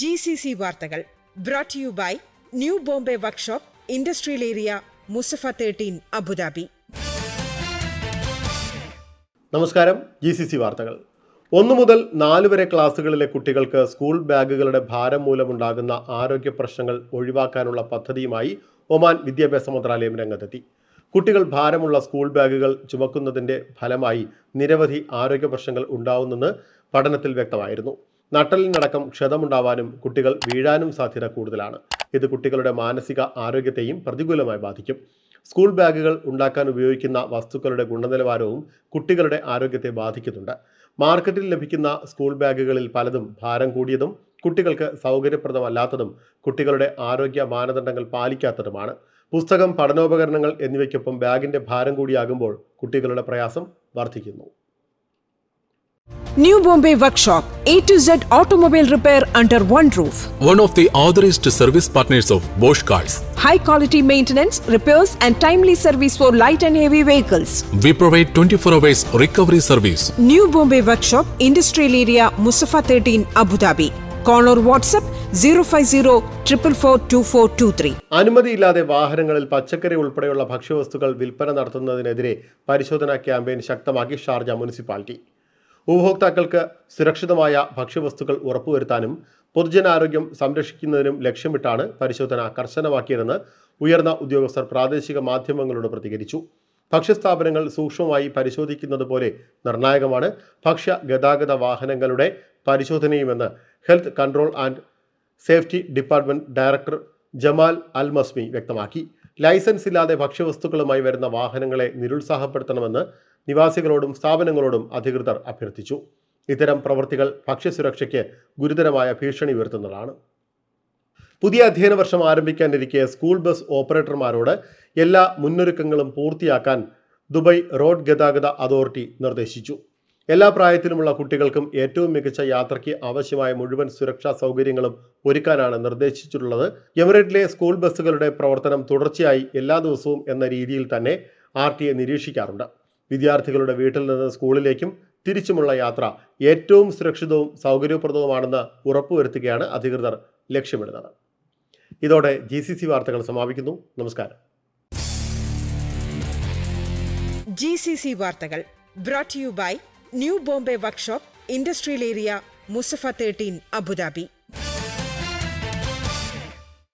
G C C വാർത്തകൾ brought you by new Bombay workshop industrial area Musaffah thirteen Abu Dhabi നമസ്കാരം G C C വാർത്തകൾ. ഒന്നു മുതൽ നാല് വരെ ക്ലാസ്സുകളിലെ കുട്ടികൾക്ക് സ്കൂൾ ബാഗുകളുടെ ഭാരം മൂലമുണ്ടാകുന്ന ആരോഗ്യ പ്രശ്നങ്ങൾ ഒഴിവാക്കാനുള്ള പദ്ധതിയുമായി ഒമാൻ വിദ്യാഭ്യാസ മന്ത്രാലയം രംഗത്തെത്തി. കുട്ടികൾ ഭാരമുള്ള സ്കൂൾ ബാഗുകൾ ചുമക്കുന്നതിന്റെ ഫലമായി നിരവധി ആരോഗ്യ പ്രശ്നങ്ങൾ ഉണ്ടാവുന്നെന്ന് പഠനത്തിൽ വ്യക്തമായിരുന്നു. നട്ടലിനടക്കം ക്ഷതമുണ്ടാവാനും കുട്ടികൾ വീഴാനും സാധ്യത കൂടുതലാണ്. ഇത് കുട്ടികളുടെ മാനസിക ആരോഗ്യത്തെയും പ്രതികൂലമായി ബാധിക്കും. സ്കൂൾ ബാഗുകൾ ഉണ്ടാക്കാൻ ഉപയോഗിക്കുന്ന വസ്തുക്കളുടെ ഗുണനിലവാരവും കുട്ടികളുടെ ആരോഗ്യത്തെ ബാധിക്കുന്നുണ്ട്. മാർക്കറ്റിൽ ലഭിക്കുന്ന സ്കൂൾ ബാഗുകളിൽ പലതും ഭാരം കൂടിയതും കുട്ടികൾക്ക് സൗകര്യപ്രദമല്ലാത്തതും കുട്ടികളുടെ ആരോഗ്യ മാനദണ്ഡങ്ങൾ പാലിക്കാത്തതുമാണ്. പുസ്തകം പഠനോപകരണങ്ങൾ എന്നിവയ്ക്കൊപ്പം ബാഗിന്റെ ഭാരം കൂടിയാകുമ്പോൾ കുട്ടികളുടെ പ്രയാസം വർദ്ധിക്കുന്നു. New Bombay Workshop, A to Z automobile repair under one roof. one of the authorized service partners of Bosch Cars. high quality maintenance, repairs, and timely service for light and heavy vehicles. We provide 24 hours recovery service. New Bombay Workshop, Industrial Area, Musafa 13, Abu Dhabi. Call or WhatsApp 050 444 അനുമതിയില്ലാതെ വാഹനങ്ങളിൽ പച്ചക്കറി ഉൾപ്പെടെയുള്ള ഭക്ഷ്യവസ്തുക്കൾ വിൽപ്പന നടത്തുന്നതിനെതിരെ പരിശോധനാ campaign ശക്തമാക്കി Sharjah municipality ഉപഭോക്താക്കൾക്ക് സുരക്ഷിതമായ ഭക്ഷ്യവസ്തുക്കൾ ഉറപ്പുവരുത്താനും പൊതുജനാരോഗ്യം സംരക്ഷിക്കുന്നതിനും ലക്ഷ്യമിട്ടാണ് പരിശോധന കർശനമാക്കിയതെന്ന് ഉയർന്ന ഉദ്യോഗസ്ഥർ പ്രാദേശിക മാധ്യമങ്ങളോട് പ്രതികരിച്ചു. ഭക്ഷ്യസ്ഥാപനങ്ങൾ സൂക്ഷ്മമായി പരിശോധിക്കുന്നത് പോലെ നിർണായകമാണ്. ഭക്ഷ്യ ഗതാഗത വാഹനങ്ങളുടെ പരിശോധനയുമെന്ന് health control and safety department director Jamal Al Mazmi വ്യക്തമാക്കി. ലൈസൻസ് ഇല്ലാതെ ഭക്ഷ്യവസ്തുക്കളുമായി വരുന്ന വാഹനങ്ങളെ നിരുത്സാഹപ്പെടുത്തണമെന്ന് നിവാസികളോടും സ്ഥാപനങ്ങളോടും അധികൃതർ അഭ്യർത്ഥിച്ചു. ഇത്തരം പ്രവൃത്തികൾ ഭക്ഷ്യസുരക്ഷയ്ക്ക് ഗുരുതരമായ ഭീഷണി ഉയർത്തുന്നതാണ്. പുതിയ അധ്യയന വർഷം ആരംഭിക്കാനിരിക്കെ സ്കൂൾ ബസ് ഓപ്പറേറ്റർമാരോട് എല്ലാ മുന്നൊരുക്കങ്ങളും പൂർത്തിയാക്കാൻ ദുബൈ റോഡ് ഗതാഗത അതോറിറ്റി നിർദ്ദേശിച്ചു. എല്ലാ പ്രായത്തിലുമുള്ള കുട്ടികൾക്കും ഏറ്റവും മികച്ച യാത്രയ്ക്ക് ആവശ്യമായ മുഴുവൻ സുരക്ഷാ സൗകര്യങ്ങളും ഒരുക്കാനാണ് നിർദ്ദേശിച്ചിട്ടുള്ളത്. എമിറേറ്റിലെ സ്കൂൾ ബസ്സുകളുടെ പ്രവർത്തനം തുടർച്ചയായി എല്ലാ ദിവസവും എന്ന രീതിയിൽ തന്നെ ആർ നിരീക്ഷിക്കാറുണ്ട്. വിദ്യാർത്ഥികളുടെ വീട്ടിൽ നിന്ന് സ്കൂളിലേക്കും തിരിച്ചുമുള്ള യാത്ര ഏറ്റവും സുരക്ഷിതവും സൗകര്യപ്രദവുമാണെന്ന് ഉറപ്പുവരുത്തുകയാണ് അധികൃതർ ലക്ഷ്യമിടുന്നത്. ഇതോടെ ജി സി സി വാർത്തകൾ സമാപിക്കുന്നു. നമസ്കാരം. ജി സി സി വാർത്തകൾ brought you by new Bombay workshop industrial area Musaffah thirteen Abu Dhabi